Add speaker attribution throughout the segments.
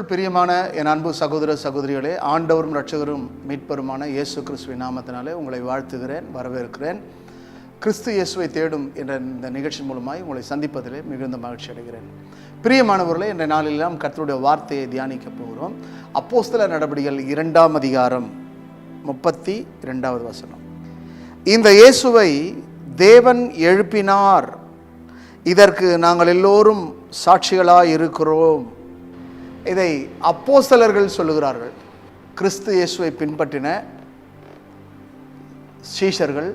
Speaker 1: கிறிஸ்துவுக்குள் பிரியமான என் அன்பு சகோதர சகோதரிகளே ஆண்டவரும் ரட்சகரும் மீட்பருமான இயேசு கிறிஸ்துவின் நாமத்தினாலே உங்களை வாழ்த்துகிறேன் வரவேற்கிறேன். கிறிஸ்து இயேசுவை தேடும் என்ற இந்த நிகழ்ச்சி மூலமாய் உங்களை சந்திப்பதிலே மிகுந்த மகிழ்ச்சி அடைகிறேன். பிரியமானவர்களே இந்த நாளிலெல்லாம் கர்த்தருடைய வார்த்தையை தியானிக்க போகிறோம். அப்போஸ்தல நடபடிகள் இரண்டாம் அதிகாரம் முப்பத்தி இரண்டாவது வசனம். இந்த இயேசுவை தேவன் எழுப்பினார். இதற்கு நாங்கள் எல்லோரும் சாட்சிகளாக இருக்கிறோம் இதை அப்போஸ்தலர்கள் சொல்லுகிறார்கள். கிறிஸ்து இயேசுவை பின்பற்றின சீஷர்கள்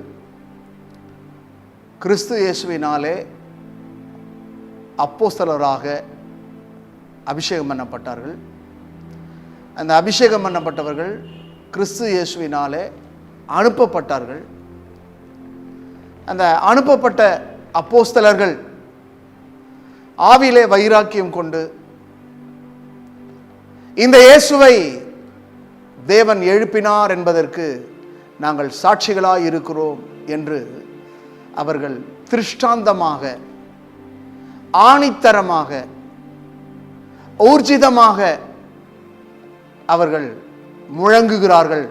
Speaker 1: கிறிஸ்து இயேசுவினாலே அப்போஸ்தலராக அபிஷேகம் பண்ணப்பட்டார்கள். அந்த அபிஷேகம் பண்ணப்பட்டவர்கள் கிறிஸ்து இயேசுவினாலே அனுப்பப்பட்டார்கள். அந்த அனுப்பப்பட்ட அப்போஸ்தலர்கள் ஆவிலே வைராக்கியம் கொண்டு இந்த இயேசுவை தேவன் எழுப்பினார் என்பதற்கு நாங்கள் சாட்சிகளாக இருக்கிறோம் என்று அவர்கள் திருஷ்டாந்தமாக ஆணித்தரமாக ஊர்ஜிதமாக அவர்கள் முழங்குகிறார்கள்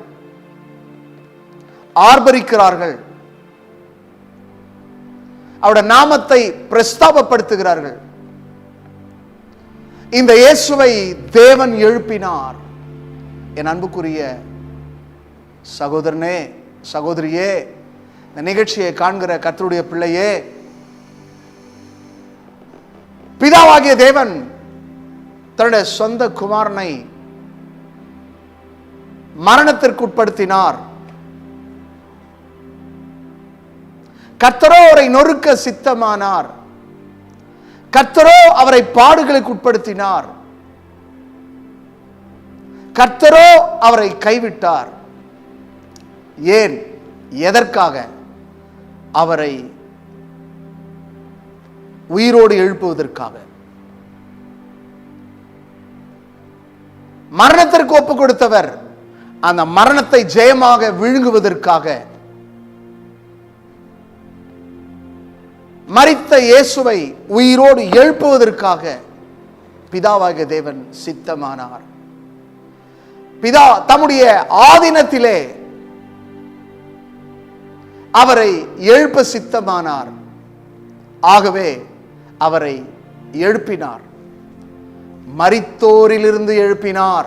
Speaker 1: ஆர்ப்பரிக்கிறார்கள். அவருடைய நாமத்தை பிரஸ்தாபப்படுத்துகிறார்கள். இந்த இயேசுவை தேவன் எழுப்பினார். என் அன்புக்குரிய சகோதரனே சகோதரியே இந்த நிகழ்ச்சியை காண்கிற கத்தருடைய பிள்ளையே பிதாவாகிய தேவன் தன்னுடைய சொந்த குமாரனை மரணத்திற்கு உட்படுத்தினார் கத்தரோ அவரை நொறுக்க சித்தமானார். கர்த்தரோ அவரை பாடுகளுக்கு உட்படுத்தினார். கர்த்தரோ அவரை கைவிட்டார். ஏன்? எதற்காக? அவரை உயிரோடு எழுப்புவதற்காக. மரணத்திற்கு ஒப்பு கொடுத்தவர் அந்த மரணத்தை ஜெயமாக விழுங்குவதற்காக மறித்த இயேசுவை உயிரோடு எழுப்புவதற்காக பிதாவாகிய தேவன் சித்தமானார். பிதா தம்முடைய ஆதீனத்திலே அவரை எழுப்ப சித்தமானார். ஆகவே அவரை எழுப்பினார். மரித்தோரிலிருந்து எழுப்பினார்.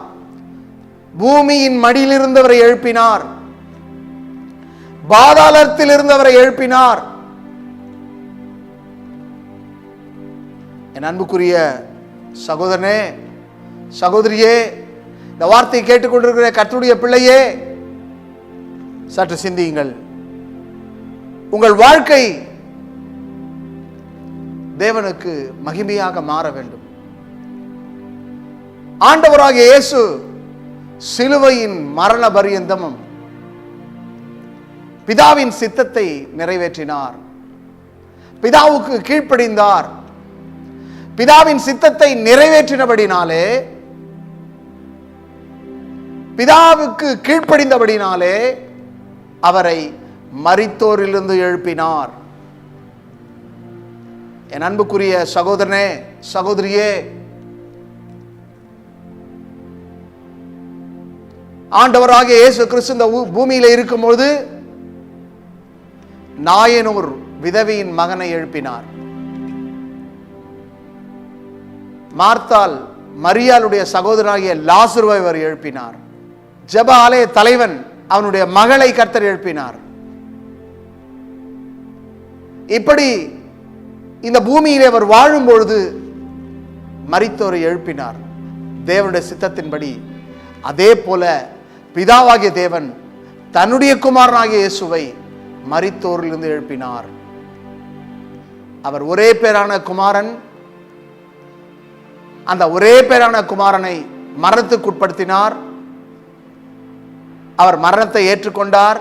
Speaker 1: பூமியின் மடியிலிருந்து அவரை எழுப்பினார். பாதாளத்திலிருந்து இருந்தவரை எழுப்பினார். என் அன்புக்குரிய சகோதரனே சகோதரியே இந்த வார்த்தையை கேட்டுக்கொண்டிருக்கிற கத்துடைய பிள்ளையே சற்று சிந்தியுங்கள். உங்கள் வாழ்க்கை தேவனுக்கு மகிமையாக மாற வேண்டும். ஆண்டவராகிய இயேசு சிலுவையின் மரண பரியந்தமும் பிதாவின் சித்தத்தை நிறைவேற்றினார். பிதாவுக்கு கீழ்ப்படிந்தார். பிதாவின் சித்தத்தை நிறைவேற்றினபடினாலே பிதாவுக்கு கீழ்ப்படிந்தபடினாலே அவரை மறித்தோரிலிருந்து எழுப்பினார். என் அன்புக்குரிய சகோதரனே சகோதரியே ஆண்டவராகிய இயேசு கிறிஸ்து இந்த பூமியில் இருக்கும்போது நாயனூர் விதவியின் மகனை எழுப்பினார். மார்த்தால் மரியாளுடைய சகோதரனாகிய லாசுருவை அவர் எழுப்பினார். ஜெப ஆலய தலைவன் அவனுடைய மகளை கர்த்தர் எழுப்பினார். இப்படி இந்த பூமியிலே அவர் வாழும் பொழுது மரித்தோரை எழுப்பினார். தேவனுடைய சித்தத்தின்படி அதே போல பிதாவாகிய தேவன் தன்னுடைய குமாரனாகிய இயேசுவை மரித்தோரிலிருந்து எழுப்பினார். அவர் ஒரே பேரான குமாரன் அந்த ஒரே பேரான குமாரனை மரணத்துக்கு உட்படுத்தினார் அவர் மரணத்தை ஏற்றுக்கொண்டார்.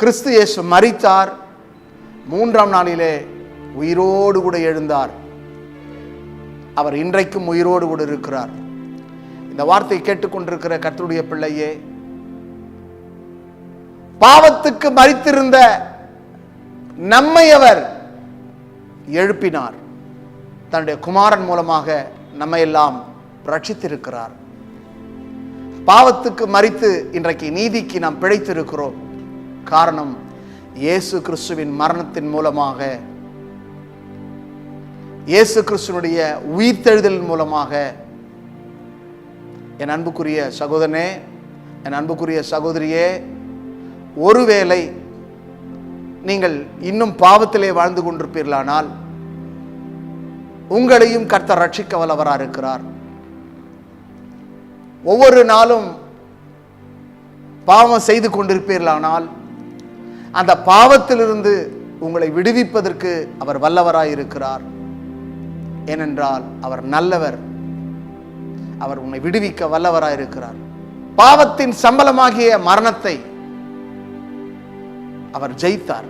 Speaker 1: கிறிஸ்து இயேசு மரித்தார். மூன்றாம் நாளிலே உயிரோடு கூட எழுந்தார். அவர் இன்றைக்கும் உயிரோடு கூட இருக்கிறார். இந்த வார்த்தை கேட்டுக்கொண்டிருக்கிற கர்த்தருடைய பிள்ளையே பாவத்துக்கு மறித்திருந்த நம்மை அவர் எழுப்பினார். தன்னுடைய குமாரன் மூலமாக நம்மையெல்லாம் ரட்சித்திருக்கிறார். பாவத்துக்கு மறித்து இன்றைக்கு நீதிக்கு நாம் பிழைத்திருக்கிறோம். காரணம் இயேசு கிறிஸ்துவின் மரணத்தின் மூலமாக இயேசு கிறிஸ்துவனுடைய உயிர்த்தெழுதல் மூலமாக. என் அன்புக்குரிய சகோதரனே என் அன்புக்குரிய சகோதரியே ஒருவேளை நீங்கள் இன்னும் பாவத்திலே வாழ்ந்து கொண்டிருப்பீர்களானால் உங்களையும் கர்த்தர் ரட்சிக்க வல்லவராக இருக்கிறார். ஒவ்வொரு நாளும் பாவம் செய்து கொண்டிருப்பீர்களானால் அந்த பாவத்திலிருந்து உங்களை விடுவிப்பதற்கு அவர் வல்லவராய் இருக்கிறார். ஏனென்றால் அவர் நல்லவர். அவர் உன்னை விடுவிக்க வல்லவராய் இருக்கிறார். பாவத்தின் சம்பளமாகிய மரணத்தை அவர் ஜெயித்தார்.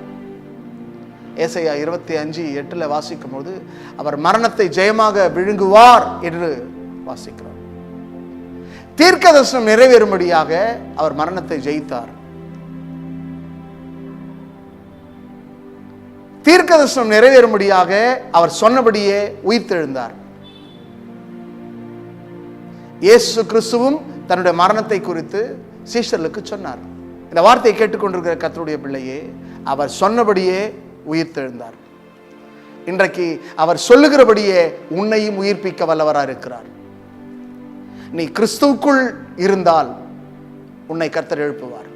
Speaker 1: ஏசையா இருபத்தி அஞ்சு எட்டில் வாசிக்கும் போது அவர் மரணத்தை ஜெயமாக விழுங்குவார் என்று வாசிக்கிறோம். தீர்க்க தரிசனம் நிறைவேறும்படியாக அவர் மரணத்தை ஜெயித்தார். தீர்க்க தரிசனம் நிறைவேறும்படியாக அவர் சொன்னபடியே உயிர்த்தெழுந்தார். இயேசு கிறிஸ்துவும் தன்னுடைய மரணத்தை குறித்து சீஷர்களுக்கு சொன்னார். இந்த வார்த்தையை கேட்டுக்கொண்டிருக்கிற கத்தருடைய பிள்ளையே அவர் சொன்னபடியே உயிர்த்தெழுந்தார். இன்றைக்கு அவர் சொல்லுகிறபடியே உன்னையும் உயிர்ப்பிக்க வல்லவராக இருக்கிறார். நீ கிறிஸ்துவுக்குள் இருந்தால் உன்னை கர்த்தர் எழுப்புவார்.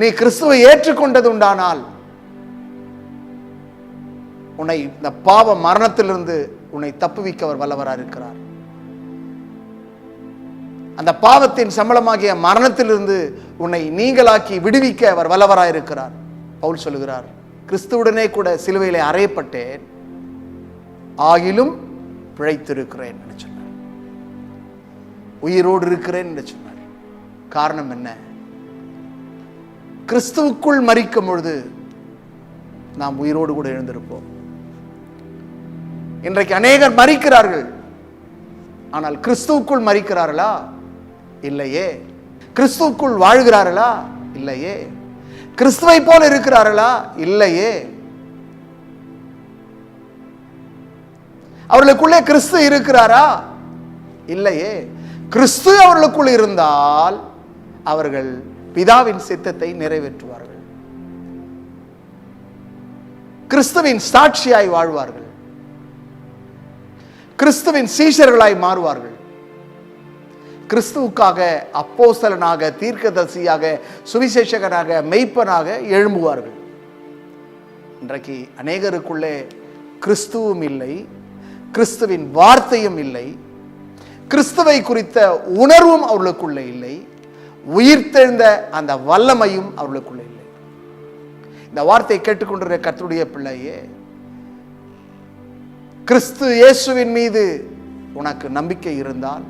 Speaker 1: நீ கிறிஸ்துவை ஏற்றுக்கொண்டது உண்டானால் உன்னை இந்த பாவ மரணத்திலிருந்து உன்னை தப்புவிக்க அவர் வல்லவராக இருக்கிறார். அந்த பாவத்தின் சம்பளமாகிய மரணத்திலிருந்து உன்னை நீங்களாக்கி விடுவிக்க அவர் வல்லவராக இருக்கிறார். பவுல் சொல்லுகிறார் கிறிஸ்துவுடனே கூட சிலுவையில் அறையப்பட்டேன் ஆகிலும் பிழைத்திருக்கிறேன் என்று சொன்னார். உயிரோடு இருக்கிறேன் என்று சொன்னார். காரணம் என்ன? கிறிஸ்துவுக்குள் மறிக்கும் பொழுது நாம் உயிரோடு கூட எழுந்திருப்போம். இன்றைக்கு அநேகர் மறிக்கிறார்கள் ஆனால் கிறிஸ்துவுக்குள் மறிக்கிறார்களா இல்லையே. கிறிஸ்துவுக்குள் வாழ்கிறார்களா? இல்லையே. கிறிஸ்துவை போல இருக்கிறார்களா? இல்லையே. அவர்களுக்குள்ளே கிறிஸ்து இருக்கிறாரா? இல்லையே. கிறிஸ்து அவர்களுக்குள் இருந்தால் அவர்கள் பிதாவின் சித்தத்தை நிறைவேற்றுவார்கள். கிறிஸ்துவின் சாட்சியாய் வாழ்வார்கள். கிறிஸ்துவின் சீஷர்களாய் மாறுவார்கள். கிறிஸ்துவுக்காக அப்போஸ்தலனாக தீர்க்கதரிசியாக சுவிசேஷகனாக மெய்ப்பனாக எழும்புவார்கள். இன்றைக்கு அநேகருக்குள்ளே கிறிஸ்துவும் இல்லை கிறிஸ்துவின் வார்த்தையும் இல்லை கிறிஸ்துவை குறித்த உணர்வும் அவர்களுக்குள்ளே இல்லை உயிர்த்தெழுந்த அந்த வல்லமையும் அவர்களுக்குள்ளே இல்லை. இந்த வார்த்தையை கேட்டுக்கொண்டிருக்கிற கத்துடைய பிள்ளையே கிறிஸ்து இயேசுவின் மீது உனக்கு நம்பிக்கை இருந்தால்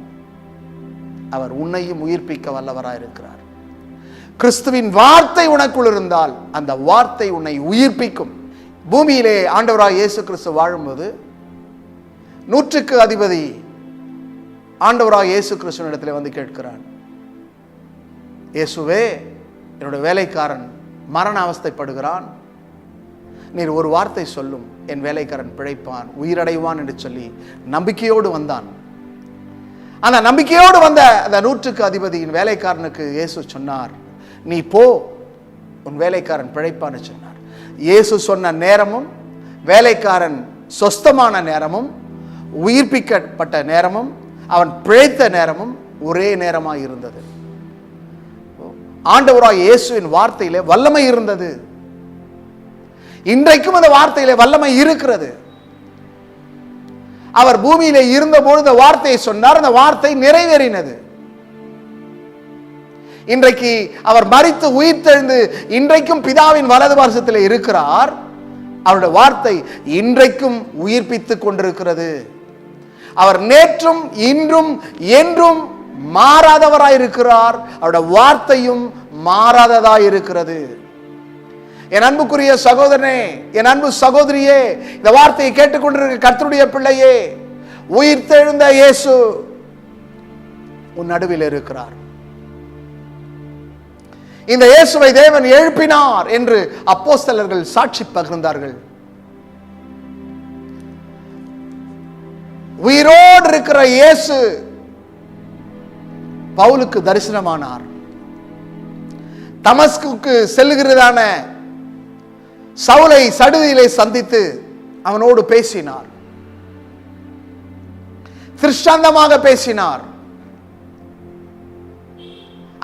Speaker 1: அவர் உன்னையும் உயிர்ப்பிக்க வல்லவராய் இருக்கிறார். கிறிஸ்துவின் வார்த்தை உனக்குள் இருந்தால் அந்த வார்த்தை உன்னை உயிர்ப்பிக்கும். பூமியிலே ஆண்டவராக இயேசு கிறிஸ்து வாழும்போது நூற்றுக்கு அதிபதி ஆண்டவராக இயேசு கிறிஸ்துவனிடத்தில் வந்து கேட்கிறான் இயேசுவே என்னுடைய வேலைக்காரன் மரண அவஸ்தைப்படுகிறான். நீர் ஒரு வார்த்தை சொல்லும் என் வேலைக்காரன் பிழைப்பான் உயிரடைவான் என்று சொல்லி நம்பிக்கையோடு வந்தான். அந்த நம்பிக்கையோடு வந்த அந்த நூற்றுக்கு அதிபதியின் வேலைக்காரனுக்கு இயேசு சொன்னார் நீ போ உன் வேலைக்காரன் பிழைப்பான்னு சொன்னார். இயேசு சொன்ன நேரமும் வேலைக்காரன் சொஸ்தமான நேரமும் உயிர்ப்பிக்கப்பட்ட நேரமும் அவன் பிழைத்த நேரமும் ஒரே நேரமாக இருந்தது. ஆண்டவராக இயேசுவின் வார்த்தையிலே வல்லமை இருந்தது. இன்றைக்கும் அந்த வார்த்தையிலே வல்லமை இருக்கிறது. அவர் பூமியில இருந்தபோது இந்த வார்த்தையை சொன்னார். அந்த வார்த்தை நிறைவேறினது. இன்றைக்கு அவர் மறித்து உயிர்த்தெழுந்து இன்றைக்கும் பிதாவின் வலது வருஷத்தில் இருக்கிறார். அவருடைய வார்த்தை இன்றைக்கும் உயிர்ப்பித்துக் கொண்டிருக்கிறது. அவர் நேற்றும் இன்றும் என்றும் மாறாதவராயிருக்கிறார். அவருடைய வார்த்தையும் மாறாததாய் இருக்கிறது என் அன்புக்குரிய சகோதரனே என் அன்பு சகோதரியே இந்த வார்த்தையை கேட்டுக்கொண்டிருக்க கர்த்தருடைய பிள்ளையே உயிர் தெழுந்த இயேசு உன் நடுவில் இருக்கிறார். இந்த இயேசுவை தேவன் எழுப்பினார் என்று அப்போஸ்தலர்கள் சாட்சி பகிர்ந்தார்கள். உயிரோடு இருக்கிற இயேசு பவுலுக்கு தரிசனமானார். தமஸ்குக்கு செல்லுகிறதான சவுலை சடுதியிலே சந்தித்து அவனோடு பேசினார். திருஷ்டாந்தமாக பேசினார்.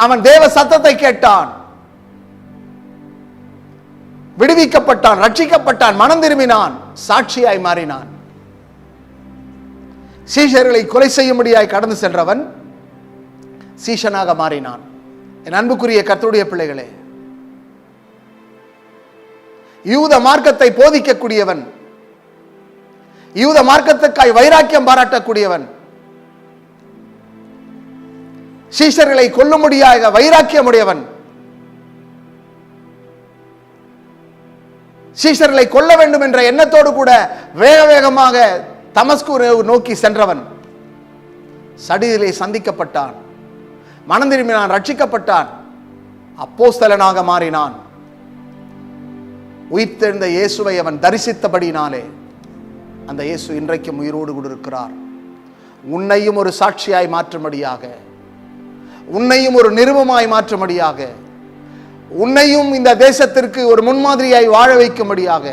Speaker 1: அவன் தேவ சத்தத்தை கேட்டான். விடுவிக்கப்பட்டான் ரட்சிக்கப்பட்டான் மனம் திரும்பினான் சாட்சியாய் மாறினான். சீஷர்களை கொலை செய்யும்படியாய் கடந்து சென்றவன் சீஷனாக மாறினான். என் அன்புக்குரிய கத்துடைய பிள்ளைகளே யூத மார்க்கத்தை போதிக்கக்கூடியவன். யூத மார்க்கத்துக்காய் வைராக்கியம் பாராட்டக்கூடியவன். சீஷர்களை முடியாத வைராக்கியமுடையவன். சீஷர்களை கொல்ல வேண்டும் என்ற எண்ணத்தோடு கூட வேக வேகமாக தமஸ்கு நோக்கி சென்றவன். சடிதிலே சந்திக்கப்பட்டான். மனம் திரும்பினான் ரட்சிக்கப்பட்டான். அப்போஸ்தலனாக மாறினான். உயிர்த்தெழுந்த இயேசுவை அவன் தரிசித்தபடினாலே அந்த இயேசு இன்றைக்கும் உயிரோடு கூட இருக்கிறார் உன்னையும் ஒரு சாட்சியாய் மாற்றும்படியாக உன்னையும் ஒரு நிருபமாய் மாற்றும்படியாக உன்னையும் இந்த தேசத்திற்கு ஒரு முன்மாதிரியாய் வாழ வைக்கும்படியாக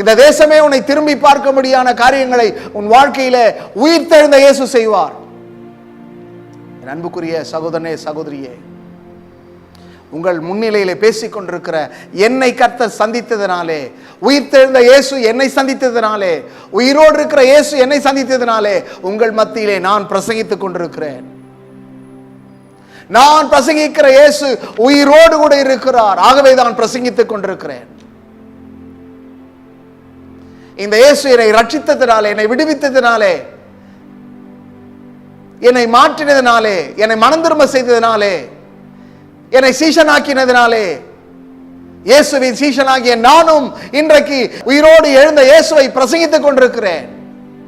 Speaker 1: இந்த தேசமே உன்னை திரும்பி பார்க்கும்படியான காரியங்களை உன் வாழ்க்கையில உயிர்த்தெழுந்த இயேசு செய்வார். என் அன்புக்குரிய சகோதரனே சகோதரியே உங்கள் முன்னிலையில் பேசிக்கொண்டிருக்கிற என்னை கர்த்தர் சந்தித்ததினாலே உயிர்த்தெழுந்த இயேசு என்னை சந்தித்ததினாலே உயிரோடு இருக்கிற இயேசு என்னை சந்தித்ததினாலே உங்கள் மத்தியிலே நான் பிரசங்கித்துக் கொண்டிருக்கிறேன். நான் பிரசங்கிக்கிற இயேசு உயிரோடு கூட இருக்கிறார். ஆகவே தான் பிரசங்கித்துக் கொண்டிருக்கிறேன். இந்த இயேசு என்னை ரட்சித்ததினாலே என்னை விடுவித்ததினாலே என்னை மாற்றினதினாலே என்னை மனம் திரும்ப செய்ததினாலே என்னை சீஷனாக்கினதினாலே. இயேசுவின் சீஷனாகிய நானும் இன்றைக்கு உயிரோடு எழுந்த இயேசுவை பிரசங்கித்துக் கொண்டிருக்கிறேன்.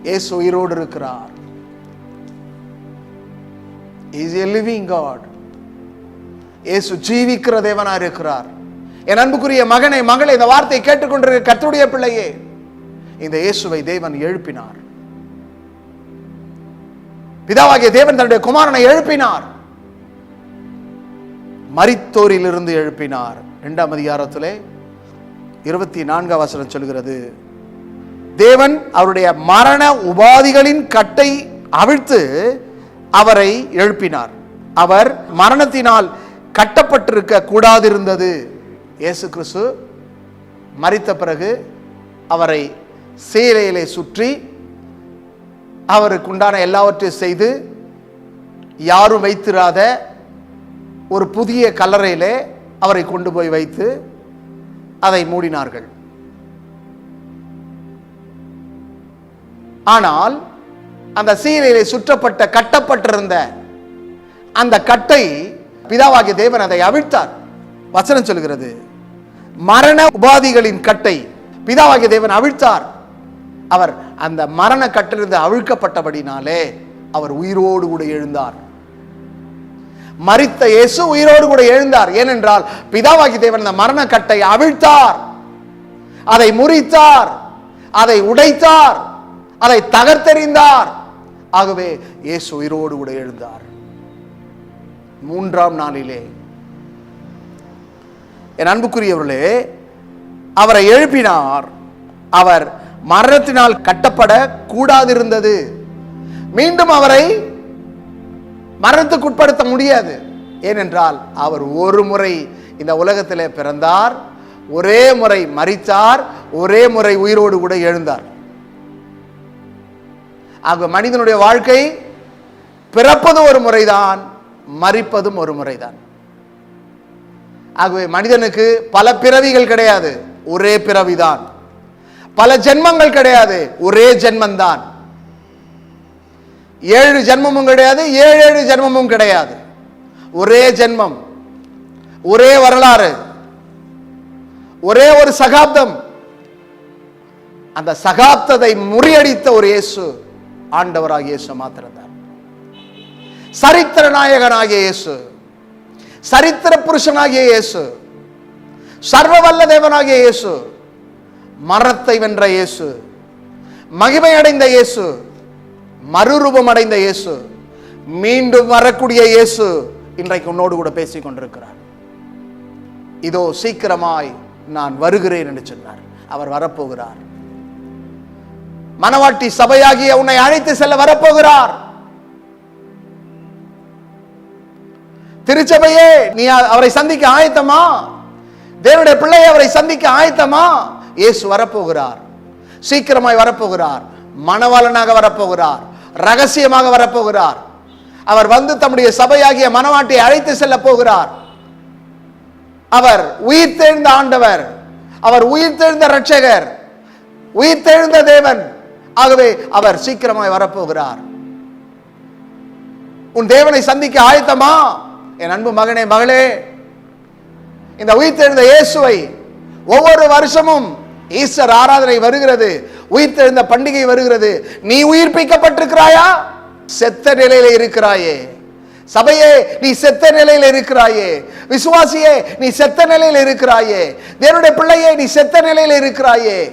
Speaker 1: இயேசு உயிரோடு இருக்கிறார். இஸ் எ லிவிங் காட் இயேசு ஜீவிக்கிற தேவனா இருக்கிறார். என் அன்புக்குரிய மகனை மகளை இந்த வார்த்தையை கேட்டுக்கொண்டிருக்க கத்துடைய பிள்ளையே இந்த இயேசுவை தேவன் எழுப்பினார். பிதாவாகிய தேவன் தன்னுடைய குமாரனை எழுப்பினார். மரித்தோரிலிருந்து எழுப்பினார். இரண்டாம் அதிகாரத்திலே இருபத்தி நான்காம் வசனம் சொல்கிறது தேவன் அவருடைய மரண உபாதிகளின் கட்டை அவிழ்த்து அவரை எழுப்பினார். அவர் மரணத்தினால் கட்டப்பட்டிருக்க கூடாதிருந்தது. இயேசு கிறிஸ்து மறித்த பிறகு அவரை சேலையிலே சுற்றி அவருக்கு உண்டான எல்லாவற்றையும் செய்து யாரும் வைத்திராத ஒரு புதிய கல்லறையிலே அவரை கொண்டு போய் வைத்து அதை மூடினார்கள். ஆனால் அந்த சீலையிலே சுற்றப்பட்ட கட்டப்பட்டிருந்த அந்த கட்டை பிதாவாகிய தேவன் அதை அவிழ்த்தார். வசனம் சொல்கிறது மரண உபாதிகளின் கட்டை பிதாவாகிய தேவன் அவிழ்த்தார். அவர் அந்த மரண கட்டிலிருந்து அவிழ்க்கப்பட்டபடினாலே அவர் உயிரோடு கூட எழுந்தார். மறித்த இயேசு உயிரோடு கூட எழுந்தார். ஏனென்றால் பிதாவாகி தேவன் அந்த மரண கட்டை அவிழ்த்தார். அதை முறித்தார். அதை உடைத்தார். அதை தகர்த்தெறிந்தார். ஆகவே இயேசு உயிரோடு கூட எழுந்தார். மூன்றாம் நாளிலே. என் அன்புக்குரியவர்களே அவரை எழுப்பினார். அவர் மரணத்தினால் கட்டப்பட கூடாதிருந்தது மீண்டும் அவரை மரணத்துக்குட்படுத்த முடியாது. ஏனென்றால் அவர் ஒரு முறை இந்த உலகத்திலே பிறந்தார் ஒரே முறை மறித்தார் ஒரே முறை உயிரோடு கூட எழுந்தார். ஆக மனிதனுடைய வாழ்க்கை பிறப்பது ஒரு முறைதான் மறிப்பதும் ஒரு முறைதான். ஆகவே மனிதனுக்கு பல பிறவிகள் கிடையாது ஒரே பிறவிதான். பல ஜென்மங்கள் கிடையாது ஒரே ஜென்மந்தான். ஏழு ஜென்மமும் கிடையாது ஏழு ஏழு ஜென்மமும் கிடையாது. ஒரே ஜென்மம் ஒரே வரலாறு ஒரே ஒரு சகாப்தம். அந்த சகாப்தத்தை முறியடித்த ஒரு இயேசு ஆண்டவராக இயேசு மாத்திரம்தான். சரித்திர நாயகனாகிய இயேசு சரித்திர புருஷனாகிய இயேசு சர்வ வல்ல தேவனாகிய இயேசு மரத்தை வென்ற இயேசு மகிமை அடைந்த இயேசு மறுரூபம் அடைந்த இயேசு மீண்டும் வரக்கூடிய இயேசு இன்றைக்கு உன்னோடு கூட பேசிக் கொண்டிருக்கிறார். இதோ சீக்கிரமாய் நான் வருகிறேன் என்று சொன்னார். அவர் வரப்போகிறார். மனவாட்டி சபையாகிய உன்னை அழைத்து செல்ல வரப்போகிறார். திருச்சபையே நீ அவரை சந்திக்க ஆயத்தமா? தேவனுடைய பிள்ளையை அவரை சந்திக்க ஆயத்தமா? இயேசு வரப்போகிறார். சீக்கிரமாய் வரப்போகிறார். மணவாளனாக வரப்போகிறார். ரகசியமாக வரப்போகிறார். அவர் வந்து தம்முடைய சபையாகிய மனவாட்டியை அழைத்து செல்ல போகிறார். அவர் உயிர் தெழுந்த ஆண்டவர் அவர் உயிர் தெழுந்த ரட்சகர் உயிர் தெழுந்த தேவன். ஆகவே அவர் சீக்கிரமாய் வரப்போகிறார். உன் தேவனை சந்திக்க ஆயத்தமா? என் அன்பு மகனே மகளே இந்த உயிர்த்தெழுந்த இயேசுவை ஒவ்வொரு வருஷமும் ஈஸ்டர் ஆராதனை வருகிறது. உயிர்த்தெழுந்த பண்டிகை வருகிறது. நீ உயிர்ப்பிக்கப்பட்டிருக்கிறாயா? செத்த நிலையில இருக்கிறாயே. சபையே நீ செத்த நிலையில் இருக்கிறாயே. விசுவாசியே நீ செத்த நிலையில் இருக்கிறாயே. தேவனுடைய பிள்ளையே நீ செத்த நிலையில் இருக்கிறாயே.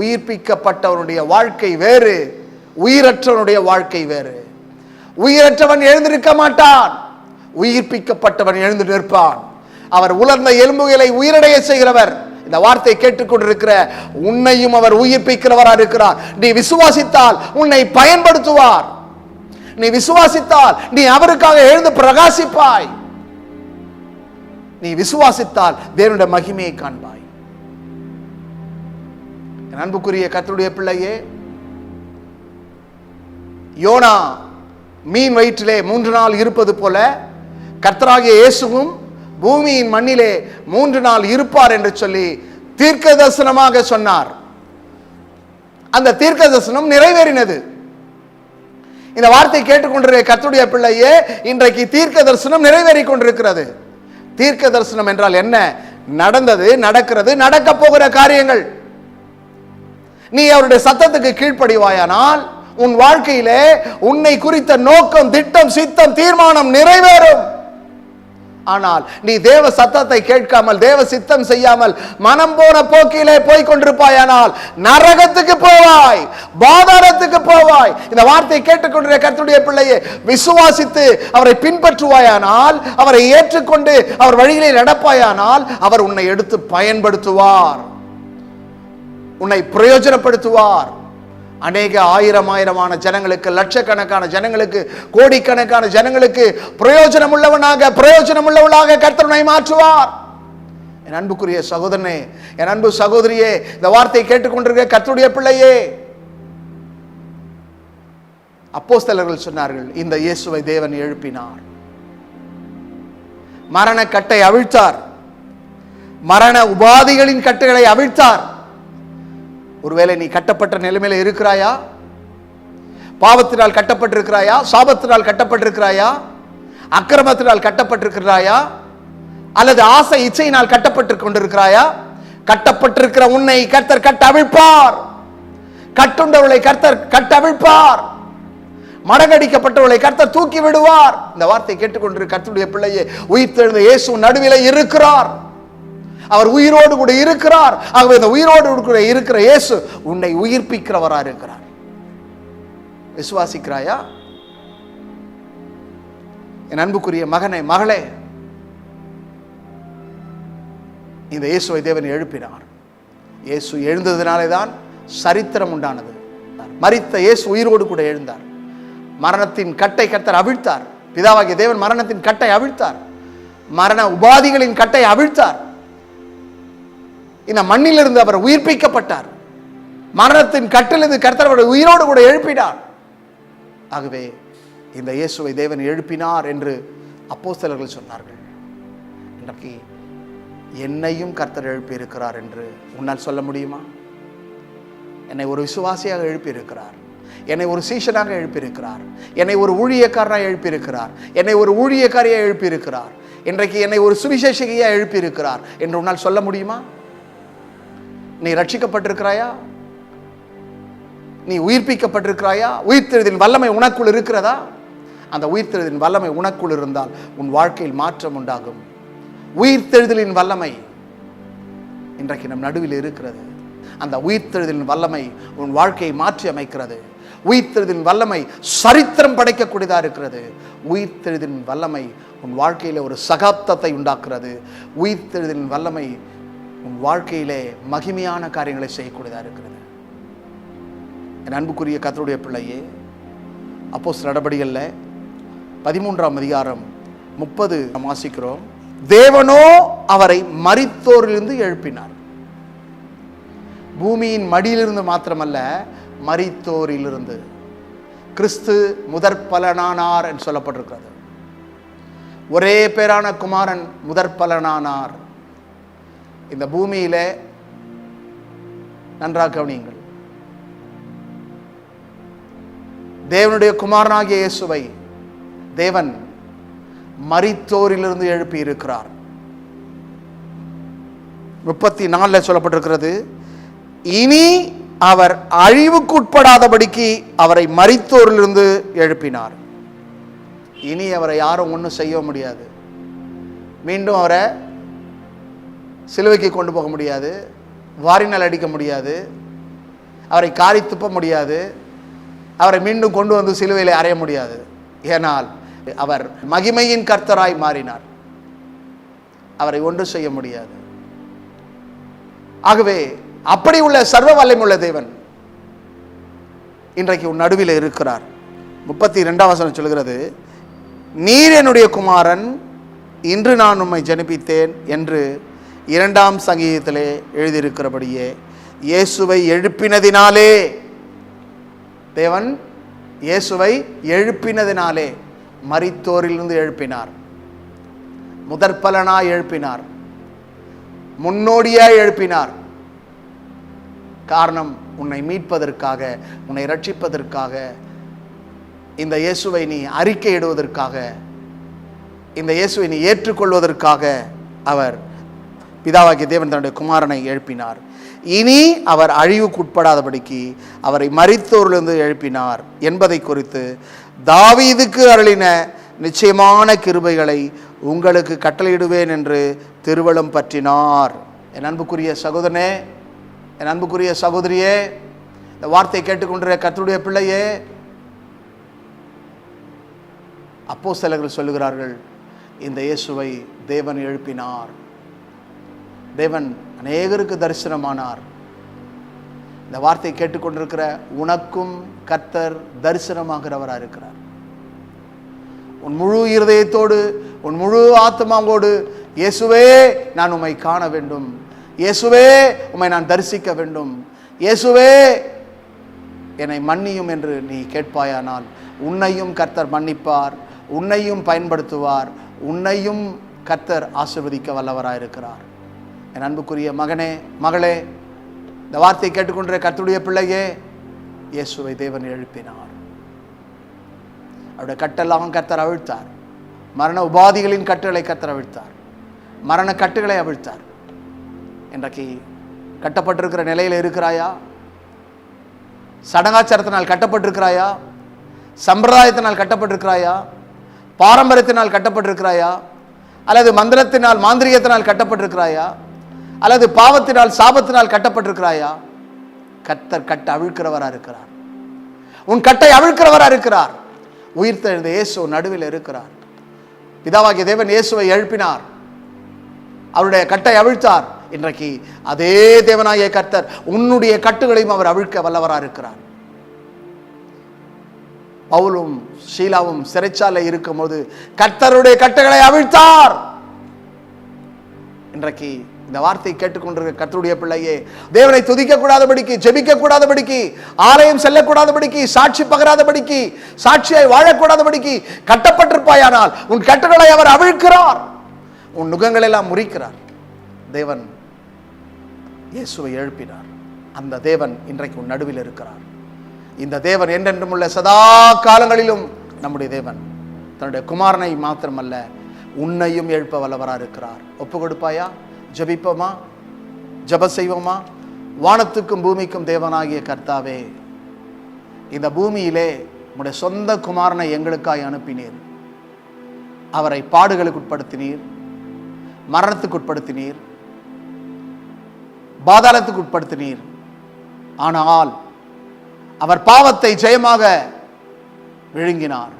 Speaker 1: உயிர்ப்பிக்கப்பட்டவனுடைய வாழ்க்கை வேறு. உயிரற்றவனுடைய வாழ்க்கை வேறு. உயிரற்றவன் எழுந்திருக்க மாட்டான். உயிர்ப்பிக்கப்பட்டவன் எழுந்து நிற்பான். அவர் உலர்ந்த எலும்புகளை உயிரடைய செய்கிறவர். இந்த வார்த்தை கேட்டுக்கொண்டிருக்கிற உன்னையும் அவர் உயிர்ப்பிக்கிறவராக இருக்கிறார். நீ விசுவாசித்தால் உன்னை பயன்படுத்துவார். நீ விசுவாசித்தால் நீ அவருக்காக எழுந்து பிரகாசிப்பாய். நீ விசுவாசித்தால் தேவனுடைய மகிமையை காண்பாய். அன்புக்குரிய கத்தருடைய பிள்ளையே யோனா மீன் வயிற்றிலே மூன்று நாள் இருப்பது போல கர்த்தராகிய இயேசுவும் பூமியின் மண்ணிலே மூன்று நாள் இருப்பார் என்று சொல்லி தீர்க்க தரிசனமாக சொன்னார். அந்த தீர்க்க தரிசனம் நிறைவேறினது. இந்த வார்த்தை கேட்டுக்கொண்டிருக்கிற கத்துடைய பிள்ளையே இன்றைக்கு தீர்க்க தரிசனம் நிறைவேறி கொண்டிருக்கிறது. தீர்க்க தரிசனம் என்றால் என்ன? நடந்தது நடக்கிறது நடக்க போகிற காரியங்கள். நீ அவருடைய சத்தத்துக்கு கீழ்ப்படிவாயானால் உன் வாழ்க்கையிலே உன்னை குறித்த நோக்கம் திட்டம் சித்தம் தீர்மானம் நிறைவேறும். ஆனால் நீ தேவ சத்தத்தை கேட்காமல் தேவ சித்தம் செய்யாமல் மனம் போன போக்கிலே போய் கொண்டிருப்பாயானால் நரகத்துக்கு போவாய் பாதாரத்துக்கு போவாய். இந்த வார்த்தை கேட்டுக்கொண்டிருக்கிற கர்த்தருடைய பிள்ளையை விசுவாசித்து அவரை பின்பற்றுவாயானால் அவரை ஏற்றுக்கொண்டு அவர் வழியிலே நடப்பாயானால் அவர் உன்னை எடுத்து பயன்படுத்துவார். உன்னை பிரயோஜனப்படுத்துவார். அநேக ஆயிரம் ஆயிரமான ஜனங்களுக்கு லட்சக்கணக்கான ஜனங்களுக்கு கோடிக்கணக்கான ஜனங்களுக்கு பிரயோஜனம் உள்ளவனாக பிரயோஜனம் உள்ளவளாக கர்த்தனை மாற்றுவார். என் அன்புக்குரிய சகோதரனே என் அன்பு சகோதரியே இந்த வார்த்தையை கேட்டுக்கொண்டிருக்க கர்த்தருடைய பிள்ளையே. அப்போஸ்தலர்கள் சொன்னார்கள் இந்த இயேசுவை தேவன் எழுப்பினார். மரண கட்டை அவிழ்த்தார். மரண உபாதிகளின் கட்டுகளை அவிழ்த்தார். ஒருவேளை நீ கட்டப்பட்ட நிலைமையில் இருக்கிறாயா? பாவத்தினால் கட்டப்பட்டிருக்கிறாயா? சாபத்தினால் கட்டப்பட்டிருக்கிறாயா? அக்கிரமத்தினால் கட்டப்பட்டிருக்கிறாயா? அல்லது ஆசை இச்சையினால் கட்டப்பட்டு கொண்டிருக்கிறாயா? கட்டப்பட்டிருக்கிற உன்னை கர்த்தர் கட்டவிழ்ப்பார். கட்டுண்டவளை கர்த்தர் கட்டவிழ்ப்பார். மடங்கடிக்கப்பட்டவளை கர்த்தர் தூக்கி விடுவார். இந்த வார்த்தை கேட்டுக்கொண்டிரு கர்த்தருடைய பிள்ளையே உயிர்த்தெழுந்த இயேசு நடுவில் இருக்கிறார். அவர் உயிரோடு கூட இருக்கிறார். ஆகவே இந்த உயிரோடு கூட இருக்கிற இயேசு உன்னை உயிர்ப்பிக்கிறவரா இருக்கிறார். விசுவாசிக்கிறாயா? என் அன்புக்குரிய மகனை மகளே. இந்த இயேசுவை தேவன் எழுப்பினார். இயேசு எழுந்ததினாலே தான் சரித்திரம் உண்டானது. மறித்த இயேசு உயிரோடு கூட எழுந்தார். மரணத்தின் கட்டை கத்தர் அவிழ்த்தார். பிதாவாகிய தேவன் மரணத்தின் கட்டை அவிழ்த்தார். மரண உபாதிகளின் கட்டை அவிழ்த்தார். இந்த மண்ணிலிருந்து அவர் உயிர்ப்பிக்கப்பட்டார். மரணத்தின் கட்டிலிருந்து கர்த்தர் அவருடைய உயிரோடு கூட எழுப்பினார். ஆகவே இந்த இயேசுவை தேவன் எழுப்பினார் என்று அப்போஸ்தலர்கள் சொன்னார்கள். இன்றைக்கு என்னையும் கர்த்தர் எழுப்பியிருக்கிறார் என்று உன்னால் சொல்ல முடியுமா? என்னை ஒரு விசுவாசியாக எழுப்பியிருக்கிறார். என்னை ஒரு சீஷனாக எழுப்பியிருக்கிறார். என்னை ஒரு ஊழியக்காரனாக எழுப்பியிருக்கிறார். என்னை ஒரு ஊழியக்காரியாக எழுப்பியிருக்கிறார். இன்றைக்கு என்னை ஒரு சுவிசேஷகியாக எழுப்பியிருக்கிறார் என்று உன்னால் சொல்ல முடியுமா? நீ ரட்சிக்கப்பட்டிருக்கிறாயா? நீ உயிர்ப்பிக்கப்பட்டிருக்கிறாயா? உயிர்த்தெழுதின் வல்லமை உனக்குள் இருக்கிறதா? அந்த உயிர்த்தெழுதின் வல்லமை உனக்குள் இருந்தால் உன் வாழ்க்கையில் மாற்றம் உண்டாகும். உயிர்த்தெழுதலின் வல்லமை இன்றைக்கு நம் நடுவில் இருக்கிறது. அந்த உயிர்த்தெழுதலின் வல்லமை உன் வாழ்க்கையை மாற்றி அமைக்கிறது. உயிர்த்தெழுதின் வல்லமை சரித்திரம் படைக்கக்கூடியதாக இருக்கிறது. உயிர்த்தெழுதின் வல்லமை உன் வாழ்க்கையில் ஒரு சகாப்தத்தை உண்டாக்குறது உயிர்த்தெழுதின் வல்லமை உன் வாழ்க்கையிலே மகிமையான காரியங்களை செய்யக்கூடியதாக இருக்கிறது. என் அன்புக்குரிய கத்தருடைய பிள்ளையே அப்போஸ் நடபடிகளில் பதிமூன்றாம் அதிகாரம் முப்பது நாம் வாசிக்கிறோம். தேவனோ அவரை மறித்தோரிலிருந்து எழுப்பினார். பூமியின் மடியிலிருந்து மாத்திரமல்ல மறித்தோரிலிருந்து கிறிஸ்து முதற் பலனானார் என்று சொல்லப்பட்டிருக்கிறது. ஒரே பேரான குமாரன் முதற் பலனானார் இந்த பூமியில நன்றாக கவனியுங்கள். தேவனுடைய குமாரனாகிய இயேசுவை தேவன் மரித்தோரிலிருந்து எழுப்பி இருக்கிறார் முப்பத்தி நாலில் சொல்லப்பட்டிருக்கிறது இனி அவர் அழிவுக்குட்படாதபடிக்கு அவரை மரித்தோரிலிருந்து எழுப்பினார். இனி அவரை யாரும் ஒன்றும் செய்ய முடியாது. மீண்டும் அவரை சிலுவைக்கு கொண்டு போக முடியாது வாரினால் அடிக்க முடியாது அவரை காரி துப்ப முடியாது அவரை மீண்டும் கொண்டு வந்து சிலுவையில் அறைய முடியாது. ஏனால் அவர் மகிமையின் கர்த்தராய் மாறினார். அவரை ஒன்று செய்ய முடியாது. ஆகவே அப்படி உள்ள சர்வ வல்லமுள்ள தேவன் இன்றைக்கு உன் நடுவில் இருக்கிறார். முப்பத்தி ரெண்டாம் வசனம் சொல்கிறது நீர் என்னுடைய குமாரன் இன்று நான் உம்மை ஜனிப்பித்தேன் என்று இரண்டாம் சங்கீதத்திலே எழுதியிருக்கிறபடியே இயேசுவை எழுப்பினதினாலே. தேவன் இயேசுவை எழுப்பினதினாலே மரித்தோரிலிருந்து எழுப்பினார். முதற்பலனாய் எழுப்பினார். முன்னோடியாய் எழுப்பினார். காரணம் உன்னை மீட்பதற்காக உன்னை ரட்சிப்பதற்காக இந்த இயேசுவை நீ அறிக்கையிடுவதற்காக இந்த இயேசுவை நீ ஏற்றுக்கொள்வதற்காக அவர் பிதாவாகிய தேவன் தன்னுடைய குமாரனை எழுப்பினார். இனி அவர் அழிவுக்குட்படாதபடிக்கு அவரை மறித்தோரிலிருந்து எழுப்பினார். என்பதை குறித்து தாவீதுக்கு அருளின நிச்சயமான கிருபைகளை உங்களுக்கு கட்டளையிடுவேன் என்று திருவளம் பற்றினார். என் அன்புக்குரிய சகோதரனே என் அன்புக்குரிய சகோதரியே இந்த வார்த்தையை கேட்டுக்கொண்டிருக்கிற கத்தருடைய பிள்ளையே அப்போ சிலர்கள் சொல்லுகிறார்கள் இந்த இயேசுவை தேவன் எழுப்பினார். தேவன் அநேகருக்கு தரிசனமானார். இந்த வார்த்தையை கேட்டுக்கொண்டிருக்கிற உனக்கும் கர்த்தர் தரிசனமாகிறவராக இருக்கிறார். உன் முழு இருதயத்தோடு உன் முழு ஆத்மாவோடு இயேசுவே நான் உம்மை காண வேண்டும். இயேசுவே உம்மை நான் தரிசிக்க வேண்டும். இயேசுவே என்னை மன்னியும் என்று நீ கேட்பாயானால் உன்னையும் கர்த்தர் மன்னிப்பார் உன்னையும் பயன்படுத்துவார் உன்னையும் கர்த்தர் ஆசிர்வதிக்க வல்லவராக இருக்கிறார் என் அன்புக்குரிய மகனே மகளே இந்த வார்த்தையை கேட்டுக்கொண்ட கத்துடைய பிள்ளையே இயேசுவை தேவன் எழுப்பினார். அவருடைய கட்டெல்லாம் கர்த்தர் அவிழ்த்தார். மரண உபாதிகளின் கட்டுகளை கர்த்தர் அவிழ்த்தார். மரண கட்டுகளை அவிழ்த்தார். இன்றைக்கு கட்டப்பட்டிருக்கிற நிலையில் இருக்கிறாயா? சடங்காச்சாரத்தினால் கட்டப்பட்டிருக்கிறாயா? சம்பிரதாயத்தினால் கட்டப்பட்டிருக்கிறாயா? பாரம்பரியத்தினால் கட்டப்பட்டிருக்கிறாயா? அல்லது மந்திரத்தினால் மாந்திரிகத்தினால் கட்டப்பட்டிருக்கிறாயா? அல்லது பாவத்தினால் சாபத்தினால் கட்டப்பட்டிருக்கிறாயா? கத்தர் கட்ட அவிழ்க்கிறவரா இருக்கிறார். உன் கட்டை அவிழ்க்கிறவரா இருக்கிறார். உயிர்த்தெழுந்த இயேசு நடுவில் இருக்கிறார். பிதாவாகிய தேவன் இயேசுவை எழுப்பினார். அவருடைய கட்டை அவிழ்த்தார். இன்றைக்கு அதே தேவனாகிய கர்த்தர் உன்னுடைய கட்டுகளையும் அவர் அவிழ்க்க வல்லவரா இருக்கிறார். பவுலும் ஷீலாவும் சிறைச்சாலை இருக்கும்போது கர்த்தருடைய கட்டுகளை அவிழ்த்தார். இன்றைக்கு இந்த வார்த்தை கேட்டுக்கொண்டிருக்க கத்தருடைய பிள்ளையே தேவனை துதிக்க கூடாதபடிக்கு ஜெபிக்க கூடாதபடிக்கு ஆலயம் செல்லக்கூடாதபடிக்கு சாட்சி பகராதபடிக்கு சாட்சியாய் வாழக்கூடாதபடிக்கு கட்டப்பட்டிருப்பாயானால் உன் கட்டுகளை அவர் அவிழ்க்கிறார். உன் நுகங்களை எல்லாம் முறிக்கிறார். தேவன் இயேசுவை எழுப்பினார். அந்த தேவன் இன்றைக்கு உன் நடுவில் இருக்கிறார். இந்த தேவன் என்றென்றும் உள்ள சதா காலங்களிலும் நம்முடைய தேவன். தன்னுடைய குமாரனை மாத்திரமல்ல உன்னையும் எழுப்ப வல்லவராக இருக்கிறார் ஒப்பு கொடுப்பாயா ஜெபிப்போமா? ஜெப செய்வோமா வானத்துக்கும் பூமிக்கும் தேவனாகிய கர்த்தாவே இந்த பூமியிலே உடைய சொந்த குமாரனை எங்களுக்காய் அனுப்பினீர். அவரை பாடுகளுக்கு உட்படுத்தினீர் மரணத்துக்கு உட்படுத்தினீர் பாதாளத்துக்கு உட்படுத்தினீர். ஆனால் அவர் பாவத்தை ஜெயமாக விழுங்கினார்.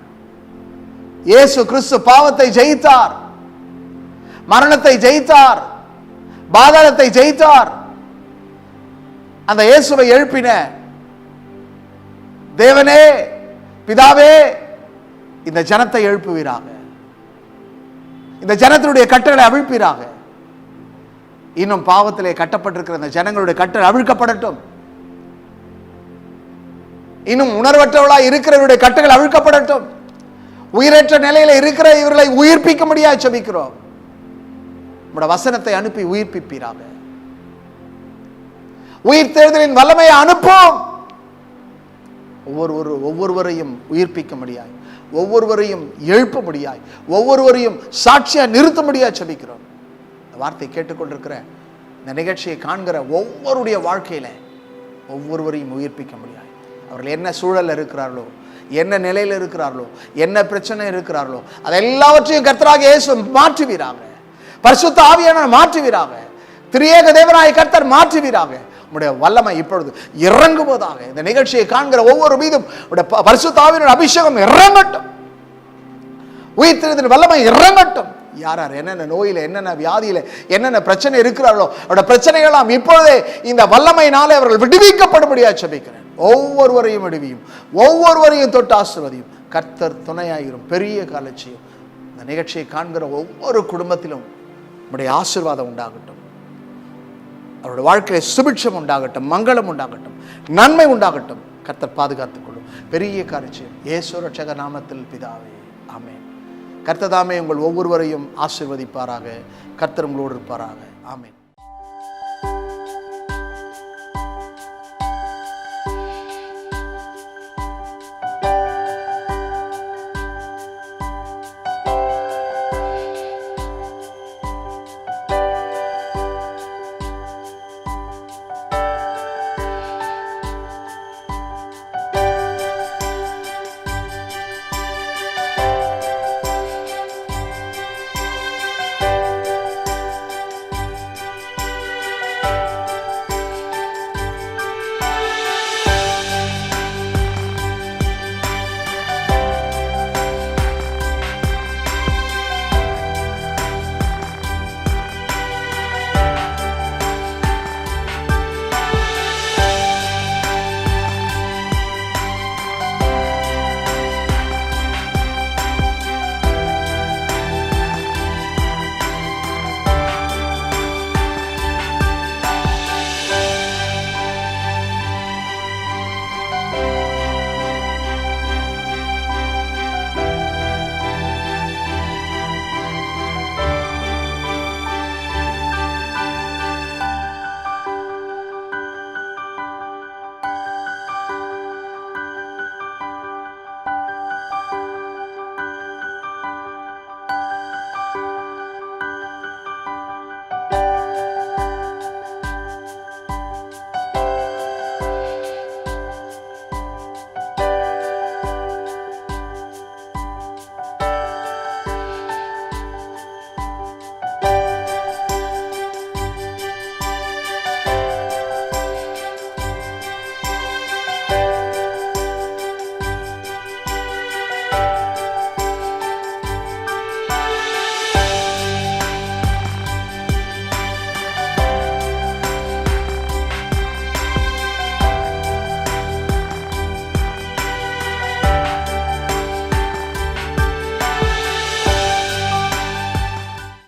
Speaker 1: இயேசு கிறிஸ்து பாவத்தை ஜெயித்தார் மரணத்தை ஜெயித்தார் பாதாளத்தை ஜெயித்தார். அந்த இயேசுவை எழுப்பின தேவனே பிதாவே இந்த ஜனத்தை எழுப்புவீராக. இந்த ஜனத்தினுடைய கட்டளை அவிழ்ப்பீராக. இன்னும் பாவத்திலே கட்டப்பட்டிருக்கிற இந்த ஜனங்களுடைய கட்டளை அவிழ்க்கப்படட்டும். இன்னும் உணர்வற்றவளா இருக்கிறவருடைய கட்டுகள் அவிழ்க்கப்படட்டும். உயிரற்ற நிலையில இருக்கிற இவர்களை உயிர்ப்பிக்க முடியாது செபிக்கிறோம். உங்களோட வசனத்தை அனுப்பி உயிர்ப்பிப்பீராக. உயிர் தேர்தலின் வல்லமையை அனுப்பும். ஒவ்வொரு ஒவ்வொருவரையும் உயிர்ப்பிக்க முடியாது ஒவ்வொருவரையும் எழுப்ப முடியாது ஒவ்வொருவரையும் சாட்சியா நிறுத்த முடியாது செபிக்கிறோம். இந்த வார்த்தை கேட்டுக்கொண்டிருக்கிற இந்த நிகழ்ச்சியை காண்கிற ஒவ்வொருடைய வாழ்க்கையில ஒவ்வொருவரையும் உயிர்ப்பிக்க முடியாது அவர்கள் என்ன சூழல்ல இருக்கிறார்களோ என்ன நிலையில் இருக்கிறார்களோ என்ன பிரச்சனை இருக்கிறார்களோ அதை எல்லாவற்றையும் கர்த்தராக இயேசு மாற்றுவீராங்க பரிசுத்த ஆவியான மாற்றுவீராக. திரியேக தேவராய கர்த்தர் மாற்றுவீராக. உடைய வல்லமை இப்பொழுது இறங்குவதாக. இந்த நிகழ்ச்சியை காண்கிற ஒவ்வொரு மீதும் உடைய அபிஷேகம் இறங்கட்டும். உயிர் திருதின் வல்லமை இறங்கட்டும். யார் யார் என்னென்ன நோயில் என்னென்ன வியாதியில் என்னென்ன பிரச்சனை இருக்கிறார்களோ அவருடைய பிரச்சனைகளாம் இப்பொழுதே இந்த வல்லமையினாலே அவர்கள் விடுவிக்கப்படும்படியாக செபிக்கிறேன் ஒவ்வொருவரையும் விடுவியும். ஒவ்வொருவரையும் தொட்டு ஆசிர்வதியும். கர்த்தர் துணையாயிரும். பெரிய காலட்சியம். இந்த நிகழ்ச்சியை காண்கிற ஒவ்வொரு குடும்பத்திலும் நம்முடைய ஆசீர்வாதம் உண்டாகட்டும். அவருடைய வாழ்க்கையில் சுபிட்சம் உண்டாகட்டும் மங்களம் உண்டாகட்டும் நன்மை உண்டாகட்டும். கர்த்தர் பாதுகாத்துக் கொள்ளும். பெரிய காரியம். இயேசு ரட்சக நாமத்தில் பிதாவே. ஆமேன். கர்த்ததாமே உங்கள் ஒவ்வொருவரையும் ஆசிர்வதிப்பாராக. கர்த்தர் உங்களோடு இருப்பாராக. ஆமேன்.